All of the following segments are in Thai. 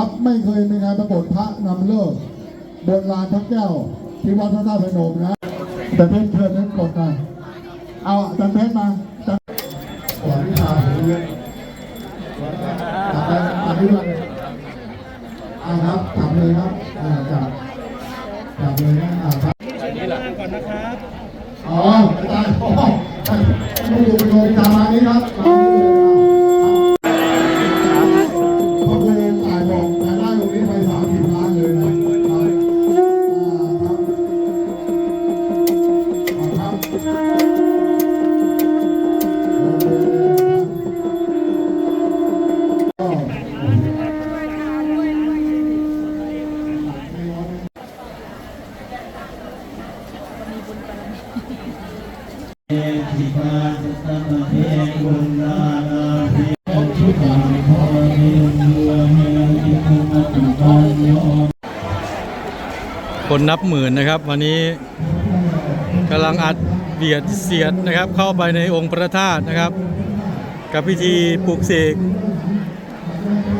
ครับ ไม่เคยมีงานประกวดพระนำเลิกบนลานพระแก้วที่วัดพระธาตุพนมนะ แต่เพชรเชิญนั้นกดหน่อยเอาจันเพชรมาจันขอวิชาผมเยอะจับไปจับที่วันเอาครับจับเลยครับอ่าจับจับเลยนะอ่าครับก่อนนะครับอ๋ออาจารย์อ๋อต้องดูเป็นโดยตามมานี้ครับ คนนับหมื่นนะครับ วันนี้กำลังอัดเบียดเสียดนะครับ เข้าไปในองค์พระธาตุนะครับ กับพิธีปลุกเสก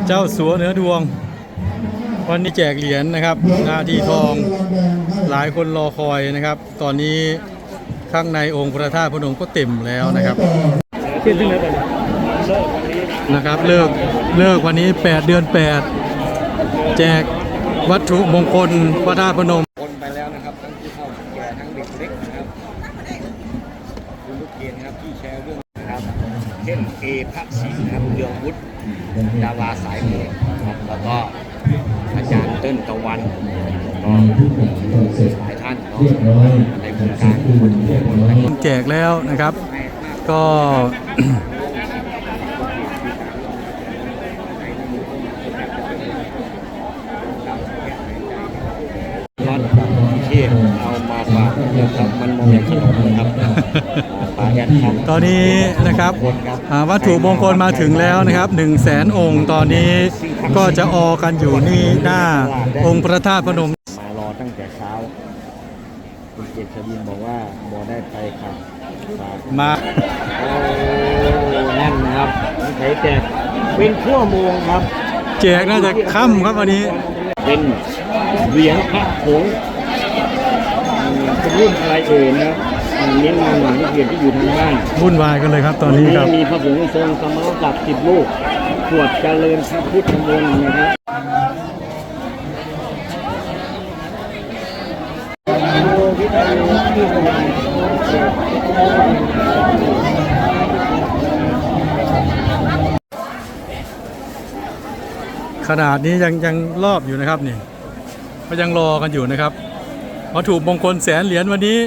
เจ้าสัวเหนือดวง วันนี้แจกเหรียญนะครับหน้าที่ทองหลายคนรอคอยนะครับ ตอนนี้ ข้างในองค์พระธาตุพนมก็เต็มแล้วนะครับเที่ยงเลยก่อนเลิกวันนี้นะครับเลิกเลิกวันนี้ 8 เดือน 8 แจกวัตถุมงคลพระธาตุพนมคนไปแล้วนะครับทั้งผู้เฒ่าผู้แก่ทั้งเด็กเล็กนะครับคุณลูกเกณฑ์นะครับที่แชร์เรื่องนะครับเช่นเอพระศรีนะครับเรืองวุฒิดาราสายมวยนะครับแล้วก็ อาจารย์เติ้ลตะวันก็หลายท่านเนาะในวงการวัตถุมงคลนะครับแจกแล้วนะครับ ก็น็อตที่เทพเอามาฝาก นะครับมันมองอย่างขนมนะครับอ่าปลาแอดครับตอนนี้นะครับคนครับอ่าวัตถุมงคลมาถึงแล้วนะครับ1 0 0 0 0แสนองค์ตอนนี้ก็จะออกันอยู่นี่หน้าองค์พระธาตุพนมมารอตั้งแต่เช้าคุณเกษรินบอกว่าบอได้ไปครับฝากมาโอ้แน่นนะครับมีใครแจกเป็นชั่วโมงครับแจกน่าจะค่ำครับวันนี้เป็นเหรียญพระผงอืม เป็นรุ่นอะไรเอ่ยนะครับอันนี้มาหนังเกียรติที่อยู่ทางบ้านวุ่นวายกันเลยครับตอนวันนี้นี้ครับ มีพระผงทรงสมรกับสิบลูกขวดเจริญพระพุทธมนต์นะครับขนาดนี้ยังยังรอบอยู่นะครับนี่ก็ยังรอกันอยู่นะครับ วัตถุมงคลแสนเหรียญวันนี้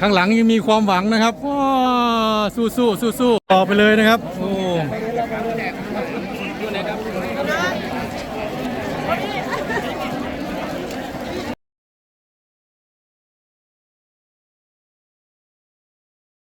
ข้างหลังยังมีความหวังนะครับว้าสู้สู้สู้สู้ต่อไปเลยนะครับ โอ้